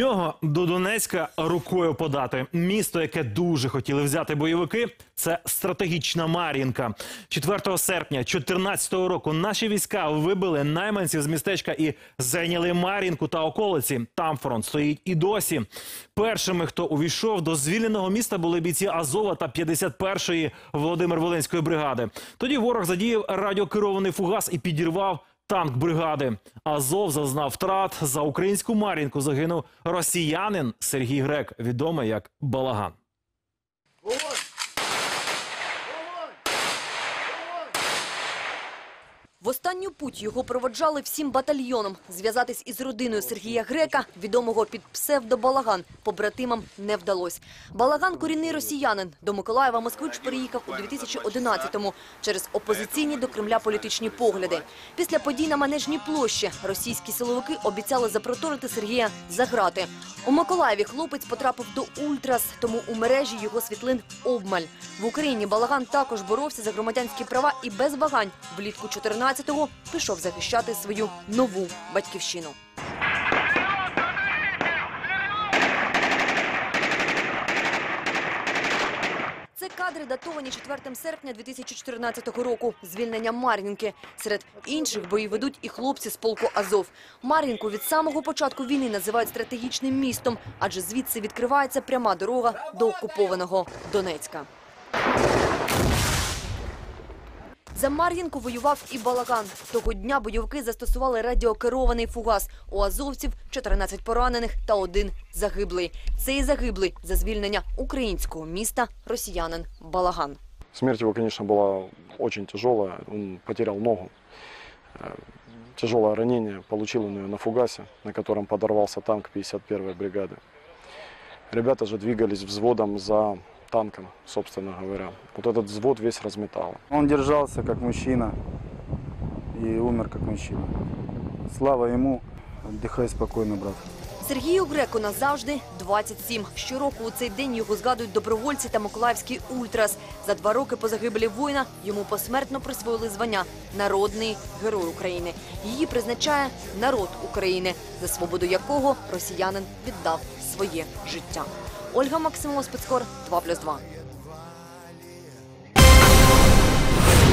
нього до Донецька рукою подати. Місто, яке дуже хотіли взяти бойовики, це стратегічна Мар'їнка. 4 серпня 2014 року наші війська вибили найманців з містечка і зайняли Мар'їнку та околиці. Там фронт стоїть і досі. Першими, хто увійшов до звільненого міста, були бійці Азова та 51-ї Володимир Волинської бригади. Тоді ворог задіяв радіокерований фугас і підірвав танк бригади. Азов зазнав втрат. За українську Мар'їнку загинув росіянин Сергій Грек, відомий як Балаган. В останню путь його проводжали всім батальйоном. Зв'язатись із родиною Сергія Грека, відомого під псевдо Балаган, побратимам не вдалось. Балаган – корінний росіянин. До Миколаєва москвич переїхав у 2011-му через опозиційні до Кремля політичні погляди. Після подій на Манежній площі російські силовики обіцяли запроторити Сергія за грати. У Миколаєві хлопець потрапив до ультрас, тому у мережі його світлин обмаль. В Україні Балаган також боровся за громадянські права і без вагань влітку 14-го пішов захищати свою нову батьківщину. Кадри датовані 4 серпня 2014 року. Звільнення Мар'їнки. Серед інших бої ведуть і хлопці з полку Азов. Мар'їнку від самого початку війни називають стратегічним містом, адже звідси відкривається пряма дорога до окупованого Донецька. За Мар'їнку воював і Балаган. Того дня бойовики застосували радіокерований фугас. У азовців 14 поранених та один загиблий. Цей загиблий за звільнення українського міста росіянин Балаган. Смерть его, конечно, была очень тяжелая. Он потерял ногу. Э, Тяжелое ранение. Получил он ее на фугасе, на котором подорвался танк 51-й бригады. Ребята же двигались взводом за танком, собственно говоря. Вот этот взвод весь разметало. Он держался как мужчина и умер как мужчина. Слава ему, отдыхай спокойно, брат. Сергію Греку назавжди 27. Щороку у цей день його згадують добровольці та Миколаївський ультрас. За два роки по загибелі воїна йому посмертно присвоїли звання Народний герой України. Її призначає народ України, за свободу якого росіянин віддав своє життя. Ольга Максимова, спецкор 2+,2.